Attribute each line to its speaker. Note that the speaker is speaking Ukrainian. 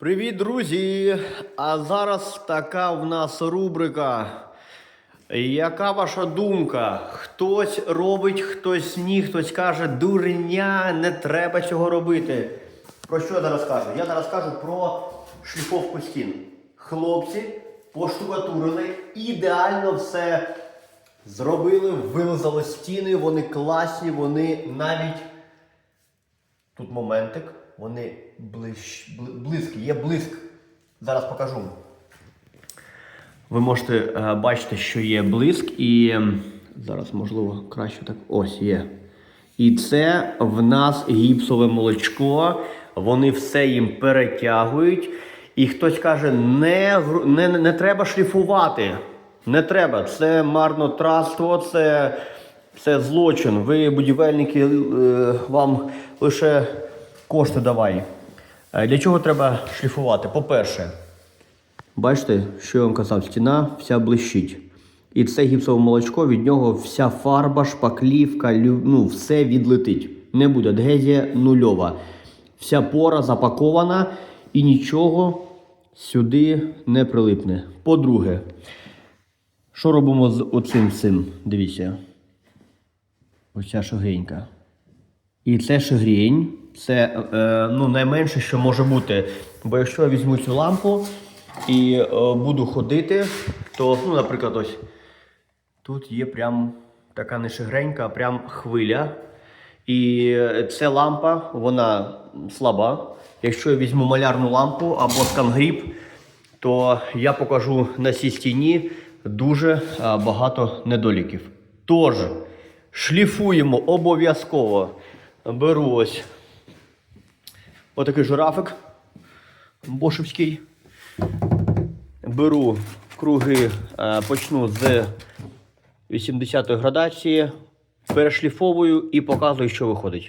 Speaker 1: Привіт, друзі! А зараз така в нас рубрика. Яка ваша думка? Хтось робить, хтось ні, хтось каже, дурня, не треба цього робити. Про що я зараз кажу? Я зараз кажу про шліфовку стін. Хлопці поштукатурили, ідеально все зробили, вилизали стіни, вони класні, вони навіть Тут моментик, вони блищ, близькі, є блиск. Зараз покажу. Ви можете е, бачити, що є блиск, і ем, зараз, можливо, краще так. Ось є. І це в нас гіпсове молочко. Вони все їм перетягують. І хтось каже, не, не, не треба шліфувати. Не треба. Це марнотратство, це, це злочин. Ви, будівельники, е, вам лише кошти давай. Е, Для чого треба шліфувати? По-перше, Бачите, що я вам казав, стіна вся блищить. І це гіпсове молочко, від нього вся фарба, шпаклівка, ну, все відлетить. Не буде адгезія нульова. Вся пора запакована і нічого сюди не прилипне. По-друге, що робимо з оцим цим? Дивіться. Ось ця шагрінька. І це шагрінь, це е, ну, найменше, що може бути. Бо якщо я візьму цю лампу і е, буду ходити, то, ну, наприклад, ось тут є прям така не шагренька, а прям хвиля. І е, ця лампа, вона слаба. Якщо я візьму малярну лампу або скангріп, то я покажу на цій стіні дуже е, багато недоліків. Тож, шліфуємо обов'язково. Беру ось отакий жирафик бошевський. Беру круги, е, почну з 80-ї градації, перешліфовую і показую, що виходить.